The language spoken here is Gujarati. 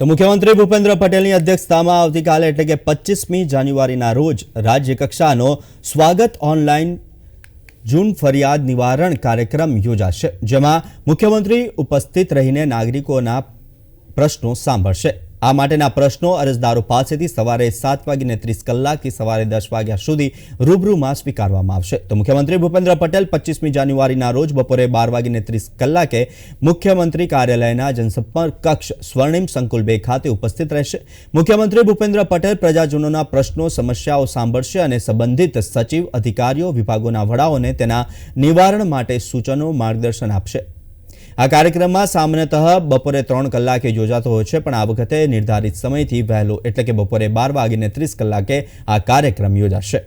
તો મુખ્યમંત્રી ભૂપેન્દ્ર પટેલની અધ્યક્ષતામાં આવતીકાલે એટલે કે પચીસમી જાન્યુઆરીના રોજ રાજ્ય કક્ષાનો સ્વાગત ઓનલાઈન જૂન ફરિયાદ નિવારણ કાર્યક્રમ યોજાશે, જેમાં મુખ્યમંત્રી ઉપસ્થિત રહીને નાગરિકોના પ્રશ્નો સાંભળશે. આ માટેના પ્રશ્નો અરજદારો પાસેથી સવારે સાત વાગીને ત્રીસ કલાકથી સવારે દસ વાગ્યા સુધી રૂબરૂમાં સ્વીકારવામાં આવશે. તો મુખ્યમંત્રી ભૂપેન્દ્ર પટેલ પચીસમી જાન્યુઆરીના રોજ બપોરે બાર વાગીને ત્રીસ કલાકે મુખ્યમંત્રી કાર્યાલયના જનસંપર્ક કક્ષ સ્વર્ણિમ સંકુલ બે ખાતે ઉપસ્થિત રહેશે. મુખ્યમંત્રી ભૂપેન્દ્ર પટેલ પ્રજાજનોના પ્રશ્નો, સમસ્યાઓ સાંભળશે અને સંબંધિત સચિવ, અધિકારીઓ, વિભાગોના વડાઓને તેના નિવારણ માટે સૂચનો માર્ગદર્શન આપશે. આ કાર્યક્રમમાં સામાન્યતઃ બપોરે ત્રણ કલાકે યોજાતો હોય છે, પણ આ વખતે નિર્ધારિત સમયથી વહેલો, એટલે કે બપોરે બાર વાગીને ત્રીસ કલાકે આ કાર્યક્રમ યોજાશે.